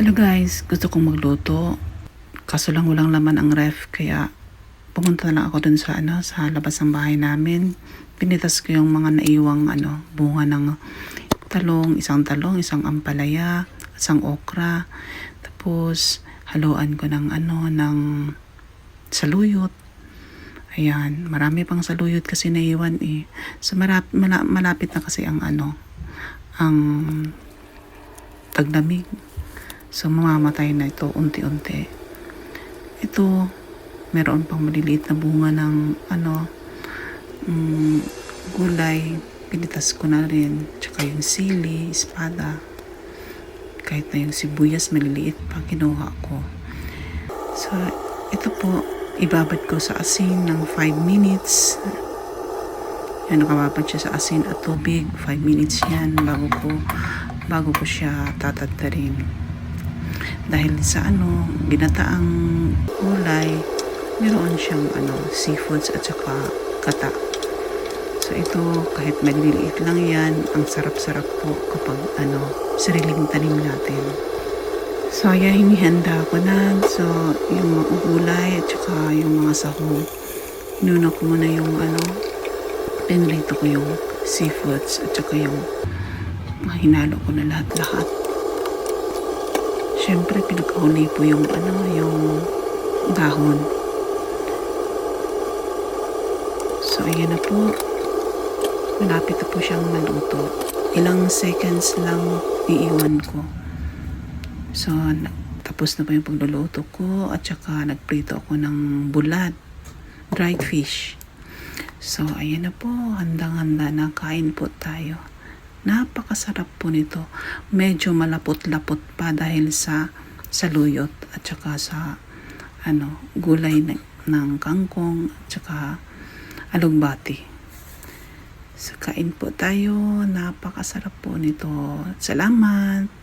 Hello guys, gusto kong magluto. Kaso lang walang laman ang ref kaya pumunta na lang ako dun sa ano sa labas ng bahay namin. Pinitas ko yung mga naiwang ano bunga ng talong, isang talong, isang ampalaya, isang okra. Tapos haluan ko ng ano ng saluyot. Ayan, marami pang saluyot kasi naiwan eh. So marap, mala, malapit na kasi ang ano ang taglamig. So, mamamatay na ito unti-unti. Ito, meron pang maliliit na bunga ng ano, mm, gulay. Pinitas ko na rin. Tsaka yung sili, espada. Kahit na yung sibuyas, maliliit pa kinuha ko. So, ito po, ibabad ko sa asin ng 5 minutes. Yan, nakababad siya sa asin at tubig. 5 minutes yan bago ko, bago ko siya tatadtarin dahil sa ano, ginataang gulay, meron siyang ano, seafoods at saka kata. So ito, kahit maliliit lang yan, ang sarap-sarap po kapag ano, sariling tanim natin. So ayan, hinihanda ko na. So yung mga gulay at saka yung mga sahog. Inuna ko muna yung ano, pinrito ko yung seafoods at saka yung hinalo ko na lahat-lahat. Siyempre, pinagkahuli po yung ano, yung dahon. So, ayan na po. Malapit na po siyang maluto. Ilang seconds lang iiwan ko. So, tapos na po yung pagluluto ko at saka nagprito ako ng bulad, dried fish. So, ayan na po. Handang-handa na. Kain po tayo. Napakasarap po nito. Medyo malapot-lapot pa dahil sa saluyot at saka sa ano, gulay ng, ng kangkong at saka alugbati. So, kain po tayo. Napakasarap po nito. Salamat!